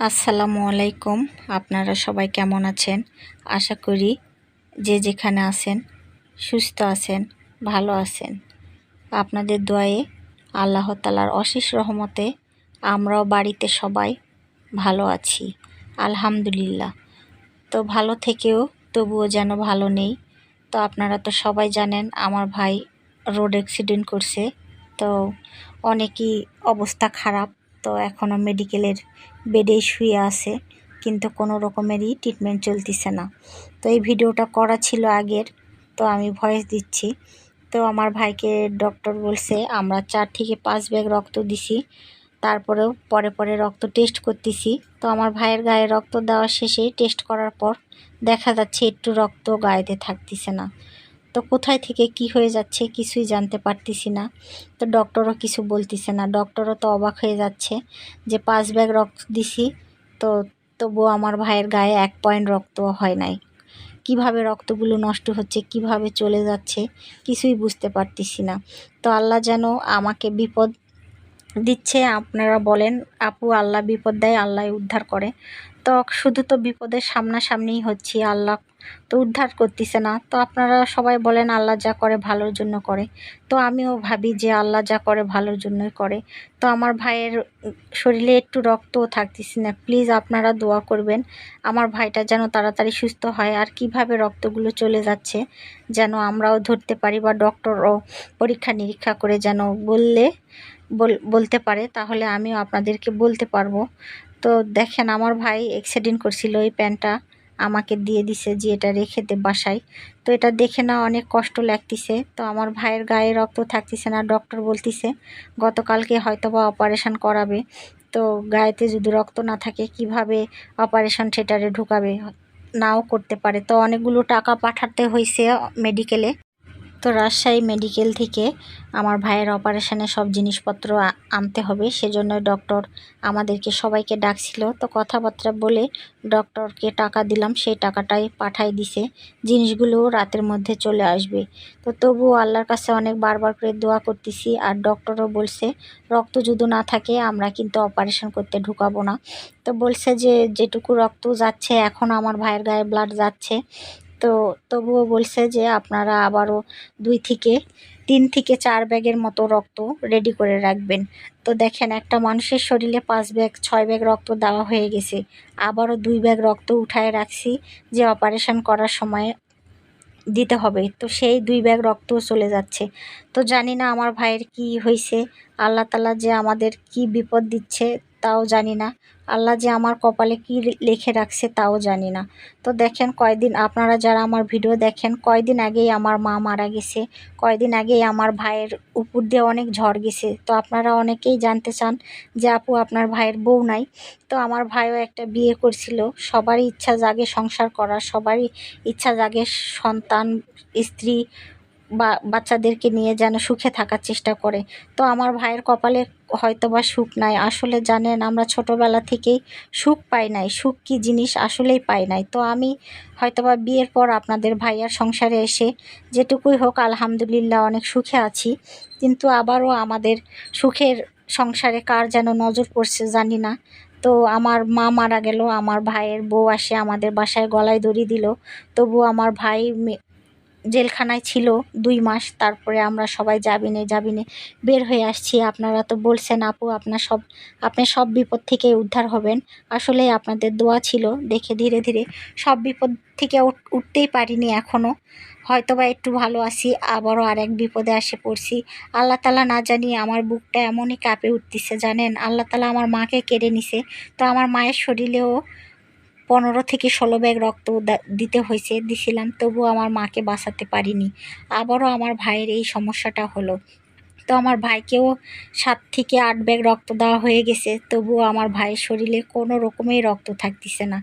আসসালামু আলাইকুম। আপনারা সবাই কেমন আছেন? আশা করি যে যেখানে আছেন, সুস্থ আছেন, ভালো আছেন। আপনাদের দোয়ায়ে আল্লাহ তালার অশেষ রহমতে আমরাও বাড়িতে সবাই ভালো আছি। আলহামদুলিল্লাহ। তো ভালো থেকেও তবুও যেন ভালো নেই। তো আপনারা তো সবাই জানেন, আমার ভাই রোড অ্যাক্সিডেন্ট করছে। তো অনেকই অবস্থা খারাপ। তো এখনও মেডিকেলের বেডেই শুয়ে আছে, কিন্তু কোনো রকমেরই ট্রিটমেন্ট চলতেছে না। তো এই ভিডিওটা করা ছিল আগের, তো আমি ভয়েস দিচ্ছি। তো আমার ভাইকে ডক্টর বলছে, আমরা চার থেকে পাঁচ ব্যাগ রক্ত দিছি, তারপরেও পরে পরে রক্ত টেস্ট করতেছি। তো আমার ভাইয়ের গায়ে রক্ত দেওয়া শেষে টেস্ট করার পর দেখা যাচ্ছে একটু রক্ত গায়েতে থাকতেছে না। তো কোথায় থেকে কি হয়ে যাচ্ছে কিছুই জানতে পারতেছি না। তো ডক্টরও কিছু বলতেছে না। ডক্টরও তো অবাক হয়ে যাচ্ছে যে পাঁচ ব্যাগ রক্ত দিছি, তো তবুও আমার ভাইয়ের গায়ে এক পয়েন্ট রক্ত হয় নাই। কীভাবে রক্তগুলো নষ্ট হচ্ছে, কীভাবে চলে যাচ্ছে কিছুই বুঝতে পারতেছি না। তো আল্লাহ যেন আমাকে বিপদ দিচ্ছে, আপনারা বলেন, আপু, আল্লাহ বিপদ দেয়, আল্লাহ উদ্ধার করে। তো শুধু তো বিপদের সামনাসামনিই হচ্ছি আল্লাহ তো উদ্ধার করতেছে না। তো আপনারা সবাই বলেন, আল্লাহ যা করে ভালোর জন্য করে। তো আমিও ভাবি যে আল্লাহ যা করে ভালোর জন্যই করে। তো আমার ভাইয়ের শরীরে একটু রক্তও থাকতেছে না। প্লিজ আপনারা দোয়া করবেন, আমার ভাইটা যেন তাড়াতাড়ি সুস্থ হয় আর কীভাবে রক্তগুলো চলে যাচ্ছে যেন আমরাও ধরতে পারি বা ডক্টরও পরীক্ষা নিরীক্ষা করে যেন বললে বলতে পারে, তাহলে আমিও আপনাদেরকে বলতে পারব। তো দেখেন, আমার ভাই অ্যাক্সিডেন্ট করছিল, এই প্যান্টটা আমাকে দিয়ে দিছে যে এটা রেখে দে বাসায়। তো এটা দেখে না অনেক কষ্ট লাগতেছে। তো আমার ভাইয়ের গায়ে রক্ত থাকতেছে না ডক্টর বলতিছে, গতকালকে হয়তো বা অপারেশন করাবে। তো গায়েতে যদি রক্ত না থাকে, কীভাবে অপারেশন থিয়েটারে ঢুকাবে? নাও করতে পারে। তো অনেকগুলো টাকা পাঠাতে হয়েছে মেডিকেলে তো রাজশাহী মেডিকেল থেকে আমার ভাইয়ের অপারেশানে সব জিনিসপত্র আনতে হবে। সেজন্য ডক্টর আমাদেরকে সবাইকে ডাকছিল। তো কথাবার্তা বলে ডক্টরকে টাকা দিলাম। সেই টাকাটাই পাঠাই দিছে। জিনিসগুলো রাতের মধ্যে চলে আসবে। তো তবুও আল্লাহর কাছে অনেক বারবার করে দোয়া করতেছি। আর ডক্টরও বলছে, রক্ত যদি না থাকে আমরা কিন্তু অপারেশন করতে ঢুকাবো না। তো বলছে যে, যেটুকু রক্ত যাচ্ছে, এখন আমার ভাইয়ের গায়ে ব্লাড যাচ্ছে। তো তবুও বলছে যে আপনারা আবারও দুই থেকে, তিন থেকে চার ব্যাগের মতো রক্ত রেডি করে রাখবেন। তো দেখেন, একটা মানুষের শরীরে পাঁচ ব্যাগ, ছয় ব্যাগ রক্ত দেওয়া হয়ে গেছে। আবারও দুই ব্যাগ রক্ত উঠায় রাখছি যে অপারেশন করার সময় দিতে হবে। তো সেই দুই ব্যাগ রক্তও চলে যাচ্ছে। তো জানি না আমার ভাইয়ের কি হয়েছে। আল্লাহ তালা যে আমাদের কি বিপদ দিচ্ছে তাও জানি না। আল্লাহ যে আমার কপালে কি লিখে রাখছে তাও জানি না। তো দেখেন কয়দিন, আপনারা যারা আমার ভিডিও দেখেন, কয়দিন আগেই আমার মা মারা গেছে। কয়দিন আগেই আমার ভাইয়ের উপর দিয়ে অনেক ঝড় গেছে। তো আপনারা অনেকেই জানতে চান যে, আপু, আপনার ভাইয়ের বউ নাই? তো আমার ভাইও একটা বিয়ে করছিল। সবারই ইচ্ছা জাগে সংসার করার, সবারই ইচ্ছা জাগে সন্তান, স্ত্রী বা বাচ্চাদেরকে নিয়ে যেন সুখে থাকার চেষ্টা করে। তো আমার ভাইয়ের কপালে হয়তো বা সুখ নাই। আসলে জানেন, আমরা ছোটোবেলা থেকেই সুখ পাই নাই। সুখ কী জিনিস আসলেই পাই নাই। তো আমি হয়তো বা বিয়ের পর আপনাদের ভাইয়ার সংসারে এসে যেটুকুই হোক, আলহামদুলিল্লাহ অনেক সুখে আছি। কিন্তু আবারও আমাদের সুখের সংসারে কার যেন নজর পড়ছে জানি না। তো আমার মা মারা গেল, আমার ভাইয়ের বউ আসে আমাদের বাসায় গলায় দড়ি দিল। তবু আমার ভাই জেলখানায় ছিল দুই মাস, তারপরে আমরা সবাই যাবিনে যাবিনে বের হয়ে আসছি। আপনারা তো বলছেন, আপু, আপনার সব, আপনি সব বিপদ থেকে উদ্ধার হবেন। আসলে আপনাদের দোয়া ছিল দেখে ধীরে ধীরে। সব বিপদ থেকে উঠতেই পারিনি এখনও হয়তো বা একটু ভালো আছি, আবারও আর এক বিপদে আসে পড়ছি। আল্লাহ তালা না জানিয়ে আমার বুকটা এমনই কাঁপে উঠতেছে, জানেন? আল্লাহ তালা আমার মাকে কেড়ে নিছে। তো আমার মায়ের শরীরেও পনেরো থেকে ষোলো ব্যাগ রক্ত দিতে হয়েছে, দিছিলাম তবু আমার মাকে বাঁচাতে পারিনি। আবারও আমার ভাইয়ের এই সমস্যাটা হলো। তো আমার ভাইকেও সাত থেকে আট ব্যাগ রক্ত দেওয়া হয়ে গেছে। তবুও আমার ভাইয়ের শরীরে কোনো রকমেই রক্ত থাকতেছে না।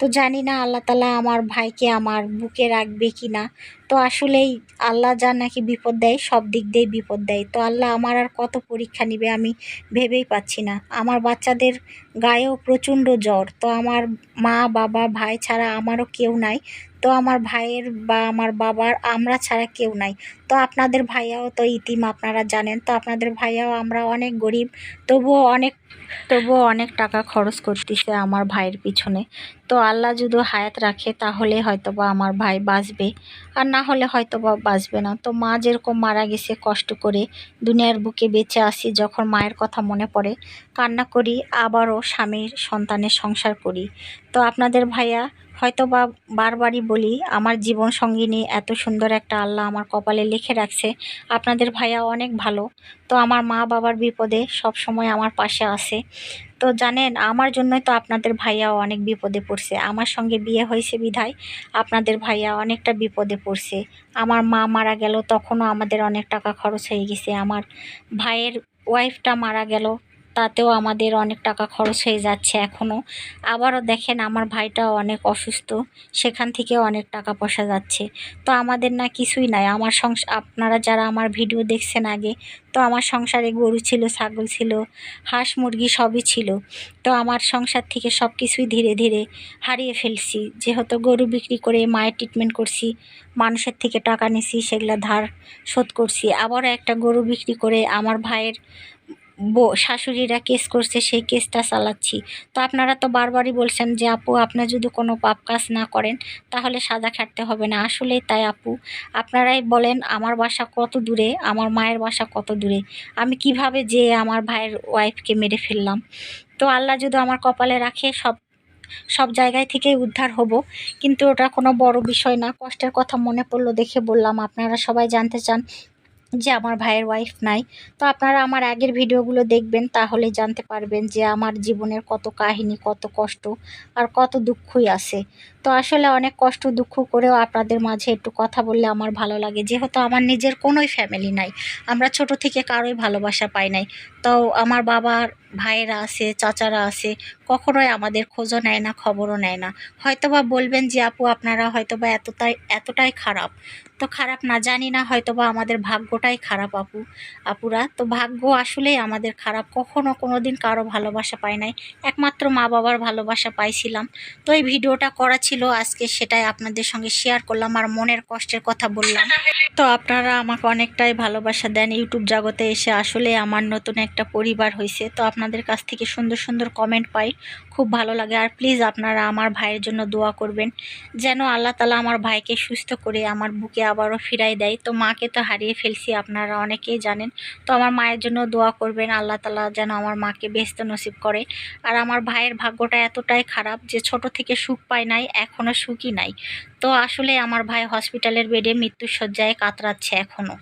তো জানি না আল্লাহ তালা আমার ভাইকে আমার বুকে রাখবে কি না তো আসলেই আল্লাহ যা নাকি বিপদ দেয়, সব দিক দিয়েই বিপদ দেয়। তো আল্লাহ আমার আর কত পরীক্ষা নিবে আমি ভেবেই পাচ্ছি না। আমার বাচ্চাদের গায়েও প্রচণ্ড জ্বর। তো আমার মা, বাবা, ভাই ছাড়া আমারও কেউ নাই। তো আমার ভাইয়ের বা আমার বাবার আমরা ছাড়া কেউ নাই। তো আপনাদের ভাইয়াও তো ইতিম, আপনারা জানেন। তো আপনাদের ভাইয়াও আমরা অনেক গরিব, তবুও অনেক তবুও অনেক টাকা খরচ করতেছে আমার ভাইয়ের পিছনে। তো আল্লাহ যদি হায়াত রাখে, তাহলে হয়তো বা আমার ভাই বাঁচবে। আর না হলে হয়তো বা বাঁচবে না। তো মা যেরকম মারা গেছে কষ্ট করে, দুনিয়ার বুকে বেঁচে আসি যখন মায়ের কথা মনে পড়ে, কান্না করি, আবারও স্বামীর সন্তানের সংসার করি। তো আপনাদের ভাইয়া হয়তো বা বারবারই বলি, আমার জীবন সঙ্গিনী এত সুন্দর একটা আল্লাহ আমার কপালে লিখে রাখছে। আপনাদের ভাইয়া অনেক ভালো। তো আমার মা বাবার বিপদে সব সময় আমার পাশে আছে। তো জানেন, আমার জন্যই তো আপনাদের ভাইয়াও অনেক বিপদে পড়ছে। আমার সঙ্গে বিয়ে হয়েছে বিধায় আপনাদের ভাইয়া অনেকটা বিপদে পড়ছে। আমার মা মারা গেল, তখনও আমাদের অনেক টাকা খরচ হয়ে গেছে। আমার ভাইয়ের ওয়াইফটা মারা গেল তাতেও আমাদের অনেক টাকা খরচ হয়ে যাচ্ছে এখনও আবারও দেখেন আমার ভাইটাও অনেক অসুস্থ, সেখান থেকে অনেক টাকা পয়সা যাচ্ছে। তো আমাদের না কিছুই নাই, আমার সংস আপনারা যারা আমার ভিডিও দেখছেন আগে, তো আমার সংসারে গরু ছিল, ছাগল ছিল, হাঁস মুরগি সবই ছিল। তো আমার সংসার থেকে সব কিছুই ধীরে ধীরে হারিয়ে ফেলছি। যেহেতু গরু বিক্রি করে মায়ের ট্রিটমেন্ট করছি, মানুষের থেকে টাকা নিছি, সেগুলো ধার শোধ করছি। আবারও একটা গরু বিক্রি করে আমার ভাইয়ের শাশুড়িরা কেস করছে, সেই কেসটা চালাচ্ছি। তো আপনারা তো বারবারই বলছেন যে, আপু, আপনি যদি কোনো পাপ কাজ না করেন, তাহলে সাজা খাটতে হবে না। আসলেই তাই, আপু। আপনারাই বলেন, আমার বাসা কত দূরে, আমার মায়ের বাসা কত দূরে। আমি কীভাবে যে আমার ভাইয়ের ওয়াইফকে মেরে ফেললাম? তো আল্লাহ যদি আমার কপালে রাখে, সব সব জায়গায় থেকেই উদ্ধার হব। কিন্তু ওটা কোনো বড় বিষয় না। কষ্টের কথা মনে পড়ল দেখে বললাম, আপনারা সবাই জানতে চান যে আমার ভাইয়ের ওয়াইফ নাই। তো আপনারা আমার আগের ভিডিওগুলো দেখবেন, তাহলে জানতে পারবেন যে আমার জীবনের কত কাহিনী, কত কষ্ট আর কত দুঃখই আছে। তো আসলে অনেক কষ্ট, দুঃখ করেও আপনাদের মাঝে একটু কথা বললে আমার ভালো লাগে। যেহেতু আমার নিজের কোনোই ফ্যামিলি নাই, আমরা ছোট থেকে কারোই ভালোবাসা পাই নাই। তো আমার বাবার ভাইয়েরা আছে, চাচারা আছে, কখনোই আমাদের খোঁজও নেয় না, খবরও নেয় না। হয়তোবা বলবেন যে, আপু, আপনারা হয়তোবা এতটাই এতটাই খারাপ। তো খারাপ না, জানি না, হয়তোবা আমাদের ভাগ্যটাই খারাপ, আপু। আপুরা, তো ভাগ্য আসলেই আমাদের খারাপ। কখনো কোনো দিন কারও ভালোবাসা পাই নাই। একমাত্র মা বাবার ভালোবাসা পাইছিলাম। তো এই ভিডিওটা করা ছিল, আজকে সেটাই আপনাদের সঙ্গে শেয়ার করলাম আর মনের কষ্টের কথা বললাম। তো আপনারা আমাকে অনেকটাই ভালোবাসা দেন। ইউটিউব জগতে এসে আসলে আমার নতুন একটা পরিবার হয়েছে তো আপনাদের কাছ থেকে সুন্দর সুন্দর কমেন্ট পাই। খুব ভালো লাগে। আর প্লিজ আপনারা আমার ভাইয়ের জন্য দোয়া করবেন, যেন আল্লাহ তালা আমার ভাইকে সুস্থ করে আমার বুকে আবারও ফিরাই দেয়। তো মাকে তো হারিয়ে ফেলছি, আপনারা অনেকেই জানেন। তো আমার মায়ের জন্য দোয়া করবেন, আল্লাহ তালা যেন আমার মাকে ব্যস্ত নসিব করে। আর আমার ভাইয়ের ভাগ্যটা এতটাই খারাপ যে ছোট থেকে সুখ পায় নাই এখনও সুখই নাই। তো আসলে আমার ভাই হসপিটালের বেডে মৃত্যুর শয্যায় কাতরাচ্ছে এখনও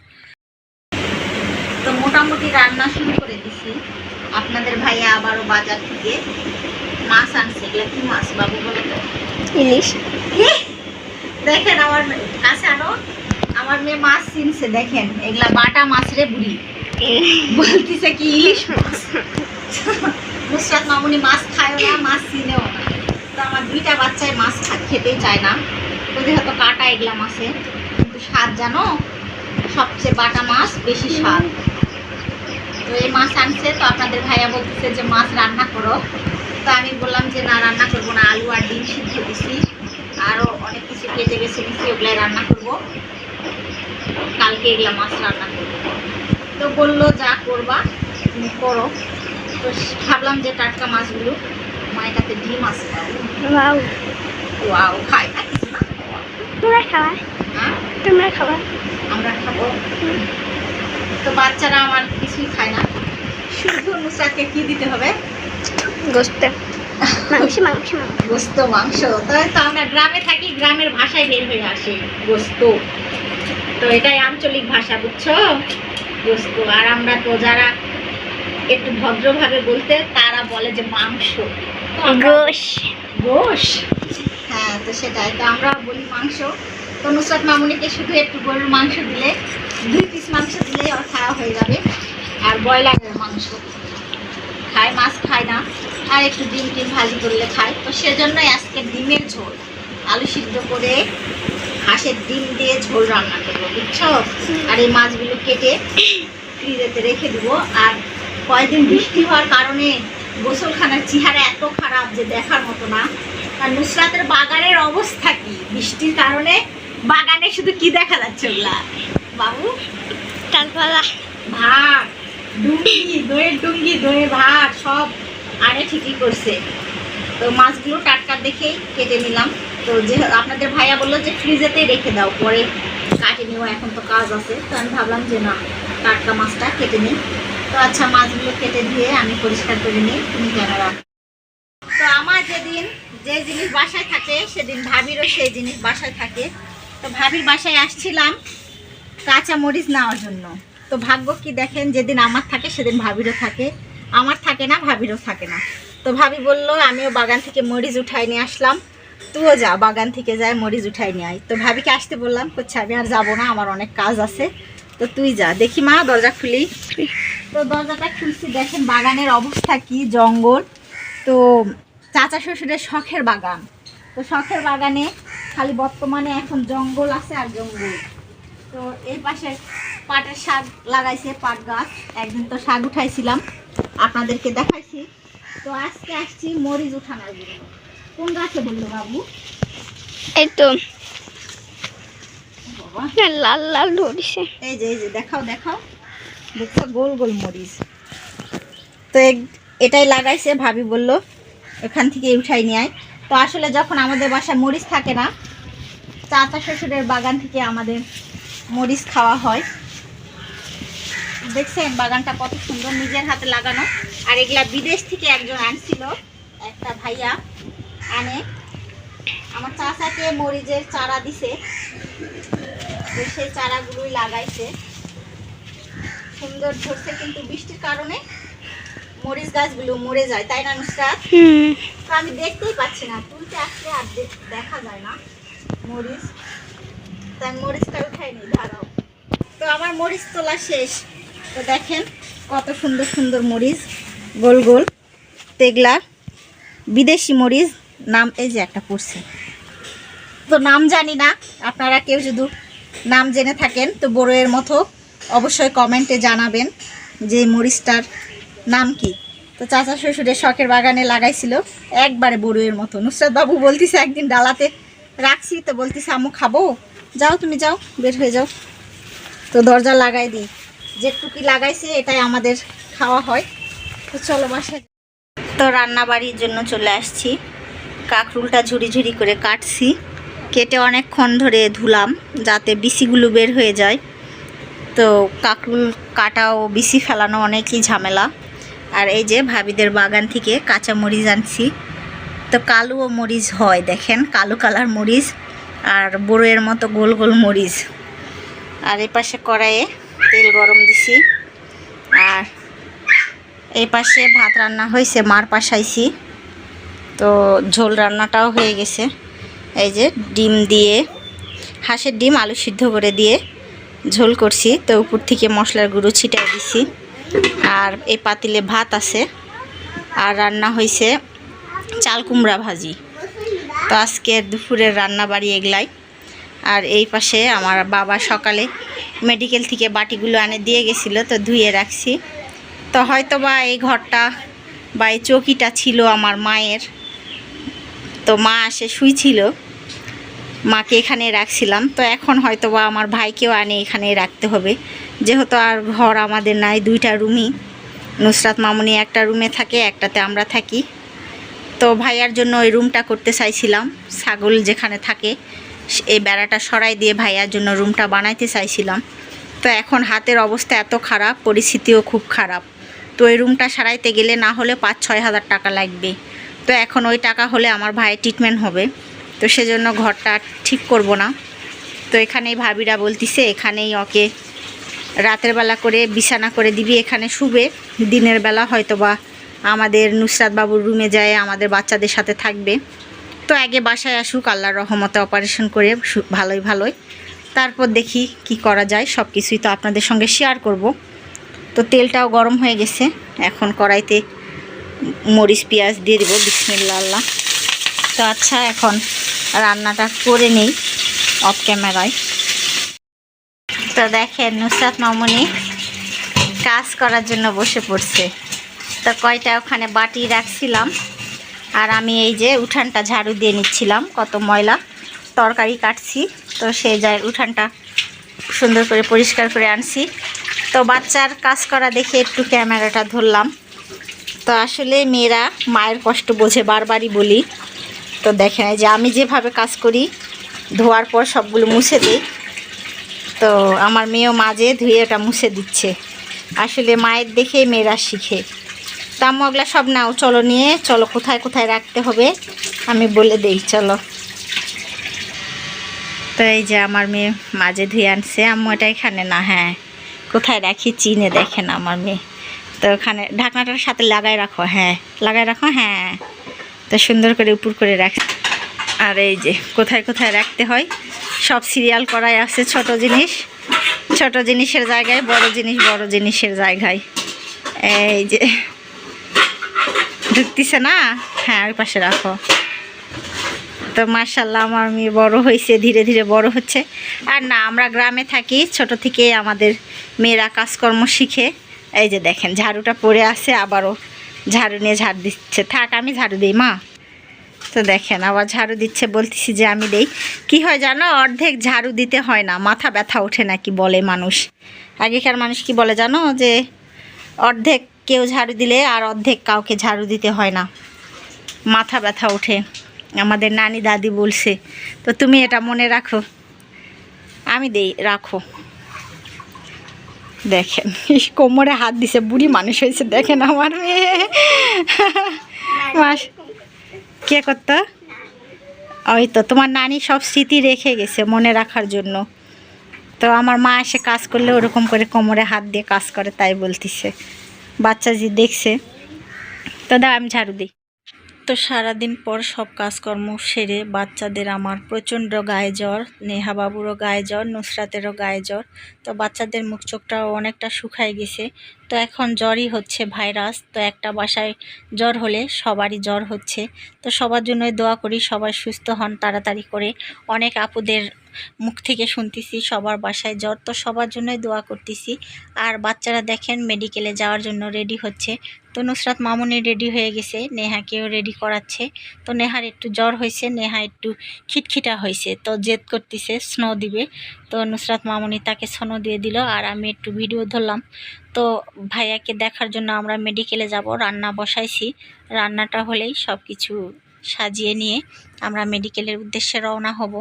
তো মোটামুটি রান্না শুরু করে দিছি। আপনাদের ভাইয়া আবারও বাজার থেকে মাছ আনছে। এগুলা কি মাছ বাবু বলো তো? ইলিশ। দেখেন আমার কাছে আনো। আমার মেয়ে মাছ চিনছে দেখেন। এগুলা বাটা মাছ রে বুড়ি। বলতেছে কি ইলিশ মাছ? নুসরাত মামুনি মাছ খায়ও না মাছ চিনেও না। তো আমার দুইটা বাচ্চায় মাছ খেতেই চায় না। তো হয়তো কাটা এগুলা মাছে। কিন্তু স্বাদ জানো? সবচেয়ে বাটা মাছ বেশি স্বাদ। তো এই মাছ আনছে তো আপনাদের ভাইয়া বলতেছে যে মাছ রান্না করো। তো আমি বললাম যে না রান্না করব না আলু আর ডিম সিদ্ধ দিছি আরও অনেক কিছু কেটে বেছে দিছি ওগুলাই রান্না করব। কালকে এগুলা মাছ রান্না করব। তো বলল যা করবা তুমি করো। তো ভাবলাম যে টাটকা মাছগুলো মায়ের কাছে ডিম আছে। ওয়াও। খাই না তোমরা খাওয়া হ্যাঁ? তোমরা খাওয়া আমরা খাব। তো বাচ্চারা আমার কিছুই খায় না। শুধু নুসরাতকে কি দিতে হবে? গোস্ত। মাংস মাংস মাংস। গোস্ত মাংস। তো আমরা গ্রামে থাকি গ্রামের ভাষায় বের হয়ে আসে গোস্ত। তো এটাই আঞ্চলিক ভাষা বুঝছ? গোস্ত। আর আমরা তো যারা একটু ভদ্রভাবে বলতে তারা বলে যে মাংস। গোশ। গোশ? হ্যাঁ তো সেটাই। তো আমরা বলি মাংস। তো নুসরাত মামুনিকে শুধু একটু গরুর মাংস দিলে দুই পিস মাংস দিলেই ওর খাওয়া হয়ে যাবে। আর ব্রয়লারের মাংস। খায়, মাছ খায় না। আর একটু ডিম টিম ভাজি করলে খায়। তো সেজন্যই আজকে ডিমের ঝোল। আলু সিদ্ধ করে হাঁসের ডিম দিয়ে ঝোল রান্না করব, বুঝছ? আর এই মাছগুলো কেটে ফ্রিজেতে রেখে দেবো। আর কয়েকদিন বৃষ্টি হওয়ার কারণে গোসলখানার চেহারা এত খারাপ যে দেখার মতো না। আর নুসরাতের বাগানের অবস্থা কি? বৃষ্টির কারণে বাগানে শুধু কি দেখা যাচ্ছে ওগুলা? বাবু তালপালা ভাত, ডুঙ্গি, দইয়ের ডুঙ্গি, দইয়ের ভাত, সব আরে ঠিকই করছে। তো মাছগুলো টাটকা দেখেই কেটে নিলাম। তো যে আপনাদের ভাইয়া বলল যে ফ্রিজেতেই রেখে দাও, পরে কাটে নিও, এখন তো কাজ আছে। তো আমি ভাবলাম যে না, টাটকা মাছটা কেটে নিই। তো আচ্ছা মাছগুলো কেটে দিয়ে আমি পরিষ্কার করে নিই, তুমি ক্যামেরা তো আমার যেদিন যে জিনিস বাসায় থাকে, সেদিন ভাবিরও সেই জিনিস বাসায় থাকে। তো ভাবির বাসায় আসছিলাম কাঁচা মরিচ নেওয়ার জন্য। তো ভাগ্য কি দেখেন, যেদিন আমার থাকে, সেদিন ভাবিরও থাকে। আমার থাকে না, ভাবিরও থাকে না। তো ভাবি বলল, আমিও বাগান থেকে মরিচ উঠাই নিয়ে আসলাম। তুইও যা, বাগান থেকে যায় মরিচ উঠাই নিয়ে আয়। তো ভাবিকে আসতে বললাম করছে আমি আর যাব না, আমার অনেক কাজ আছে। তো তুই যা, দেখি মা, দরজা খুলি। তো দরজাটা খুলছি, দেখেন বাগানের অবস্থা কি, জঙ্গল। তো চাচা শ্বশুরের শখের বাগান। তো শখের বাগানে খালি বর্তমানে এখন জঙ্গল আছে আর জঙ্গল। তো এই পাশে পাটের শাক লাগাইছে পাট গাছ। একদিন তো শাক উঠাইছিলাম আপনাদেরকে দেখাইছি। তো আজকে আসছি মরিচ উঠানোর জন্য। কোন গাছে বলল বাবু? এই তো বাবা লাল লাল ধরেছে। এই যে এই যে দেখাও দেখাও। দেখছ গোল গোল মরিচ। তো এটাই লাগাইছে ভাবি বলল এখান থেকে উঠাই নিয়ে আয়। তো আসলে যখন আমাদের বাসায় মরিচ থাকে না চাচা শ্বশুরের বাগান থেকে আমাদের মরিচ খাওয়া হয়। দেখছেন বাগানটা কত সুন্দর নিজের হাতে লাগানো। আর এগুলা বিদেশ থেকে একজন আনছিল একটা ভাইয়া আনে। আমার চাচাকে মরিচের চারা দিছে। সেই চারাগুলোই লাগাইছে। সুন্দর ধরছে কিন্তু বৃষ্টির কারণে মরিচ গাছগুলো মরে যায় তাই না নুসরাত? তো আমি দেখতেই পাচ্ছি না তুলতে আসলে আর দেখা যায় না মরিচ। তাই মরিচটা উঠাই নি দাঁড়াও। তো আমার মরিচ তোলা শেষ। তো দেখেন কত সুন্দর সুন্দর মরিচ, গোল গোল, তেগলা, বিদেশি মরিচ, নাম এই যে একটা পড়ছে। তো নাম জানি না, আপনারা কেউ যদি নাম জেনে থাকেন, তো বড়োয়ের মতো অবশ্যই কমেন্টে জানাবেন যে মরিচটার নাম কি। তো চাচা শ্বশুরের শখের বাগানে লাগাইছিল, একবারে বড়ুয়ের মতো। নুসরাত বাবু বলতিছে, একদিন ডালাতে রাখছি, তো বলতিছে, আম্মু, খাব? যাও, তুমি যাও, বের হয়ে যাও। তো দরজা লাগাই দিই। যেটুকি লাগাইছে, এটাই আমাদের খাওয়া হয়। তো চলো, বাসায় তো রান্না বাড়ির জন্য চলে আসছি। কাকরুলটা ঝুড়ি ঝুড়ি করে কাটছি। কেটে অনেকক্ষণ ধরে ধুলাম, যাতে বিসিগুলো বের হয়ে যায়। তো কাকরুল কাটা ও বিসি ফেলানো অনেকই ঝামেলা। আর এই যে ভাবিদের বাগান থেকে কাঁচা মরিচ আনছি। তো কালো মরিচ হয়, দেখেন, কালো কালার মরিচ। আর বড়োয়ের মতো গোল গোল মরিচ। আর এই পাশে কড়াইয়ে তেল গরম দিছি। আর এই পাশে ভাত রান্না হয়েছে, মার পাশাইছি। তো ঝোল রান্নাটাও হয়ে গেছে। এই যে ডিম দিয়ে, হাঁসের ডিম আলু সিদ্ধ করে দিয়ে ঝোল করছি। তো উপর থেকে মশলার গুঁড়ো ছিটাই দিছি। আর এই পাতিলে ভাত আছে। আর রান্না হয়েছে চাল কুমড়া ভাজি। তো আজকের দুপুরের রান্না বাড়ি এগলাই। আর এই পাশে আমার বাবা সকালে মেডিকেল থেকে বাটিগুলো আনে দিয়ে গেছিল, তো ধুয়ে রাখছি। তো হয়তো বা এই ঘরটা বা এই চৌকিটা ছিল আমার মায়ের। তো মা আসে শুইছিল, মাকে এখানে রাখছিলাম। তো এখন হয়তো বা আমার ভাইকেও আনে এখানে রাখতে হবে। যেহেতু আর ঘর আমাদের নাই, দুইটা রুমই। নুসরাত মামুনি একটা রুমে থাকে, একটাতে আমরা থাকি। তো ভাইয়ার জন্য ওই রুমটা করতে চাইছিলাম। ছাগল যেখানে থাকে এই বেড়াটা সরাই দিয়ে ভাইয়ার জন্য রুমটা বানাইতে চাইছিলাম। তো এখন হাতের অবস্থা এত খারাপ, পরিস্থিতিও খুব খারাপ। তো ওই রুমটা সারাইতে গেলে না হলে পাঁচ ছয় হাজার টাকা লাগবে। তো এখন ওই টাকা হলে আমার ভাইয়ের ট্রিটমেন্ট হবে। তো সেজন্য ঘরটা ঠিক করব না। তো এখানেই ভাবিরা বলতিছে, এখানেই ওকে রাতের বেলা করে বিছানা করে দিবি, এখানে শুবে। দিনের বেলা হয়তো বা আমাদের নুসরাত বাবুর রুমে যায়, আমাদের বাচ্চাদের সাথে থাকবে। তো আগে বাসায় আসুক, আল্লাহর রহমতে অপারেশন করে ভালোই ভালোই। তারপর দেখি কি করা যায় সব কিছুই তো আপনাদের সঙ্গে শেয়ার করব। তো তেলটাও গরম হয়ে গেছে, এখন কড়াইতে মরিচ, পেঁয়াজ দিয়ে দেবো বিসমিল্লা আল্লাহ। তো আচ্ছা এখন রান্নাটা করে নেই অফ ক্যামেরায় তো দেখেন নুসরাত মামুনি কাজ করার জন্য বসে পড়ছে। তো কয়টা ওখানে বাটি রাখছিলাম। আর আমি এই যে উঠানটা ঝাড়ু দিয়ে নিচ্ছিলাম, কত ময়লা। তরকারি কাটছি, তো সেই যায় উঠানটা সুন্দর করে পরিষ্কার করে আনছি। তো বাচ্চার কাজ করা দেখে একটু ক্যামেরাটা ধরলাম। তো আসলে মেয়েরা মায়ের কষ্ট বোঝে, বারবারই বলি। তো এই যে আমি যেভাবে কাজ করি, ধোয়ার পর সবগুলো মুছে দিই। তো আমার মেয়েও মাঝে ধুয়ে ওটা মুছে দিচ্ছে। আসলে মায়ের দেখে মেয়েরা শিখে। আম্মু ওগুলা সব নাও, চলো নিয়ে, চলো কোথায় কোথায় রাখতে হবে, আমি বলে দেই, চলো। তো এই যে আমার মেয়ে মাঝে ধুয়ে আনছে, আম্মু এটা এখানে না হ্যাঁ কোথায় রাখি চিনে দেখেন আমার মেয়ে। তো ওখানে ঢাকনাটার সাথে লাগাই রাখো হ্যাঁ লাগাই রাখো হ্যাঁ তো সুন্দর করে উপর করে রাখ। আর এই যে কোথায় কোথায় রাখতে হয়, সব সিরিয়াল করাই আছে ছোট জিনিস, ছোট জিনিসের জায়গায়, বড় জিনিস বড় জিনিসের জায়গায়। এই যে ঢুকতিছে না? হ্যাঁ ওই পাশে রাখো। তো মার্শাল্লাহ আমার মেয়ে বড় হয়েছে, ধীরে ধীরে বড় হচ্ছে। আর না, আমরা গ্রামে থাকি, ছোট থেকে আমাদের মেয়েরা কাজকর্ম শিখে। এই যে দেখেন, ঝাড়ুটা পড়ে আছে, আবারও ঝাড়ু নিয়ে ঝাড়ু দিচ্ছে। থাক, আমি ঝাড়ু দিই, মা। তো দেখেন, আবার ঝাড়ু দিচ্ছে, বলতেছি যে আমি দেই। কি হয় জানো, অর্ধেক ঝাড়ু দিতে হয় না, মাথা ব্যথা ওঠে নাকি বলে মানুষ। আগেকার মানুষ কি বলে জানো, যে অর্ধেক কেউ ঝাড়ু দিলে আর অর্ধেক কাউকে ঝাড়ু দিতে হয় না। মাথা ব্যথা ওঠে। আমাদের নানি দাদি বলছে, তো তুমি এটা মনে রাখো? আমি দেই, রাখো। দেখেন, কোমরে হাত দিছে, বুড়ি মানুষ হয়েছে, দেখেন আমার মেয়ে। মাস, কে করতো? ওই তো, তোমার নানি সব স্মৃতি রেখে গেছে মনে রাখার জন্য। তো আমার মা এসে কাজ করলে ওরকম করে কোমরে হাত দিয়ে কাজ করে, তাই বলতিছে। বাচ্চা যে দেখছে। তো দাও আমি ঝাড়ু দিই। তো সারাদিন পর সব কাজকর্ম সেরে বাচ্চাদের আমার প্রচণ্ড গায়ে জ্বর নেহা বাবুরও গায়ে জ্বর, নুসরাতেরও গায়ে জ্বর। তো বাচ্চাদের মুখ চোখটাও অনেকটা শুকায় গেছে। তো এখন জ্বরই হচ্ছে ভাইরাস। তো একটা বাসায় জ্বর হলে সবারই জ্বর হচ্ছে। তো সবার জন্যই দোয়া করি সবাই সুস্থ হন তাড়াতাড়ি করে। অনেক আপুদের মুখ থেকে শুনতেছি সবার বাসায় জ্বর। তো সবার জন্যই দোয়া করতেছি। আর বাচ্চারা দেখেন মেডিকেলে যাওয়ার জন্য রেডি হচ্ছে। তো নুসরাত মামুনি রেডি হয়ে গেছে, নেহাকেও রেডি করাচ্ছে। তো নেহার একটু জ্বর হয়েছে, নেহা একটু খিটখিটা হয়েছে, তো জেদ করতেছে স্নো দিবে। তো নুসরাত মামুনি তাকে স্নো দিয়ে দিল আর আমি একটু ভিডিও ধরলাম। তো ভাইয়াকে দেখার জন্য আমরা মেডিকেলে যাব, রান্না বসাইছি। রান্নাটা হলেই সব কিছু সাজিয়ে নিয়ে আমরা মেডিকেলের উদ্দেশ্যে রওনা হব।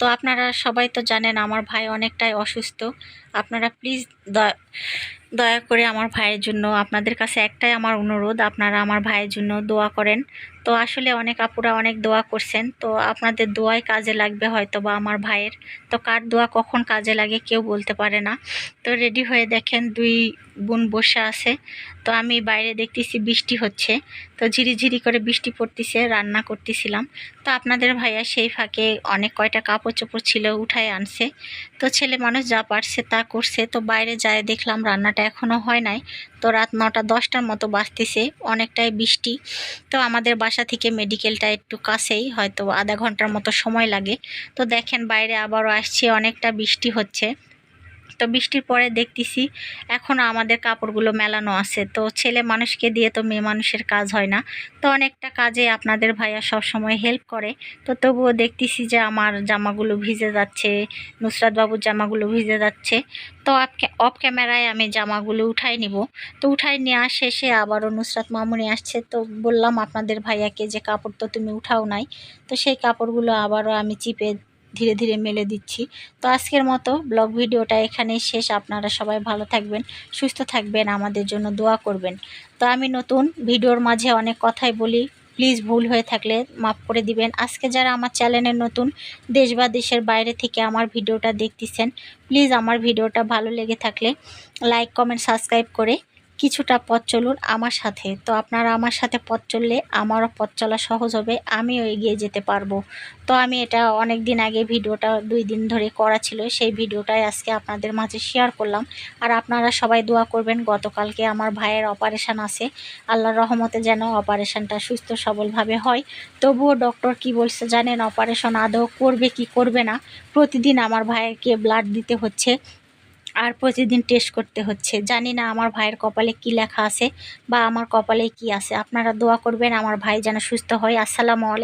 তো আপনারা সবাই তো জানেন আমার ভাই অনেকটাই অসুস্থ। আপনারা প্লিজ দয়া করে আমার ভাইয়ের জন্য আপনাদের কাছে একটাই আমার অনুরোধ, আপনারা আমার ভাইয়ের জন্য দোয়া করেন। তো আসলে অনেক আপুরা অনেক দোয়া করছেন, তো আপনাদের দোয়াই কাজে লাগবে হয়তো বা আমার ভাইয়ের। তো কার দোয়া কখন কাজে লাগে কেউ বলতে পারে না। তো রেডি হয়ে দেখেন দুই বোন বসে আছে। তো আমি বাইরে দেখতেছি বৃষ্টি হচ্ছে। তো ঝিরিঝিরি করে বৃষ্টি পড়তেছে, রান্না করতেছিলাম। তো আপনাদের ভাইয়া সেই ফাঁকে অনেক কয়টা কাপড় চোপড় ছিল উঠায় আনছে। তো ছেলে মানুষ যা পারছে তা করছে। তো বাইরে যায় দেখলাম রান্নাটা এখনও হয় নাই। তো রাত নটা দশটার মতো বাজতেছে, অনেকটাই বৃষ্টি। তো আমাদের বাসা থেকে মেডিকেলটা একটু কাছেই, হয়তো আধা ঘণ্টার মতো সময় লাগে। তো দেখেন বাইরে আবারও আসছে, অনেকটা বৃষ্টি হচ্ছে। তো বৃষ্টির পরে দেখতেছি এখনও আমাদের কাপড়গুলো মেলানো আছে। তো ছেলে মানুষকে দিয়ে তো মেয়ে মানুষের কাজ হয় না। তো অনেকটা কাজে আপনাদের ভাইয়া সব সময় হেল্প করে। তো তবুও দেখতেছি যে আমার জামাগুলো ভিজে যাচ্ছে নুসরাত বাবুর জামাগুলো ভিজে যাচ্ছে। তো অফ ক্যামেরায় আমি জামাগুলো উঠাই নিব। তো উঠাই নেওয়া শেষে আবারও নুসরাত মামুনি আসছে। তো বললাম আপনাদের ভাইয়াকে যে কাপড় তো তুমি উঠাও নাই। তো সেই কাপড়গুলো আবারও আমি চিপে ধীরে ধীরে মেলে দিচ্ছি। তো আজকের মতো ব্লগ ভিডিওটা এখানেই শেষ। আপনারা সবাই ভালো থাকবেন, সুস্থ থাকবেন, আমাদের জন্য দোয়া করবেন। তো আমি নতুন ভিডিওর মাঝে অনেক কথাই বলি। প্লিজ ভুল হয়ে থাকলে মাফ করে দিবেন। আজকে যারা আমার চ্যানেলে নতুন, দেশ বা দেশের বাইরে থেকে আমার ভিডিওটা দেখতেছেন, প্লিজ আমার ভিডিওটা ভালো লেগে থাকলে লাইক, কমেন্ট, সাবস্ক্রাইব করে কিছুটা পথ চলুন আমার সাথে। তো আপনারা আমার সাথে পথ চললে আমারও পথ চলা সহজ হবে, আমিও এগিয়ে যেতে পারব। তো আমি এটা অনেক দিন আগে ভিডিওটা দুই দিন ধরে করা ছিল, সেই ভিডিওটাই আজকে আপনাদের মাঝে শেয়ার করলাম। আর আপনারা সবাই দোয়া করবেন, গতকালকে আমার ভাইয়ের অপারেশান আছে। আল্লাহর রহমতে যেন অপারেশানটা সুস্থ সবলভাবে হয়। তবুও ডক্টর কি বলছে জানেন অপারেশন আদৌ করবে কি করবে না? প্রতিদিন আমার ভাইকে ব্লাড দিতে হচ্ছে। আর প্রতিদিন টেস্ট করতে হচ্ছে। জানি না আমার ভাইয়ের কপালে কি লেখা আছে বা আমার কপালে কি আছে। আপনারা দোয়া করবেন আমার ভাই যেন সুস্থ হয়। আসসালামু আলাইকুম।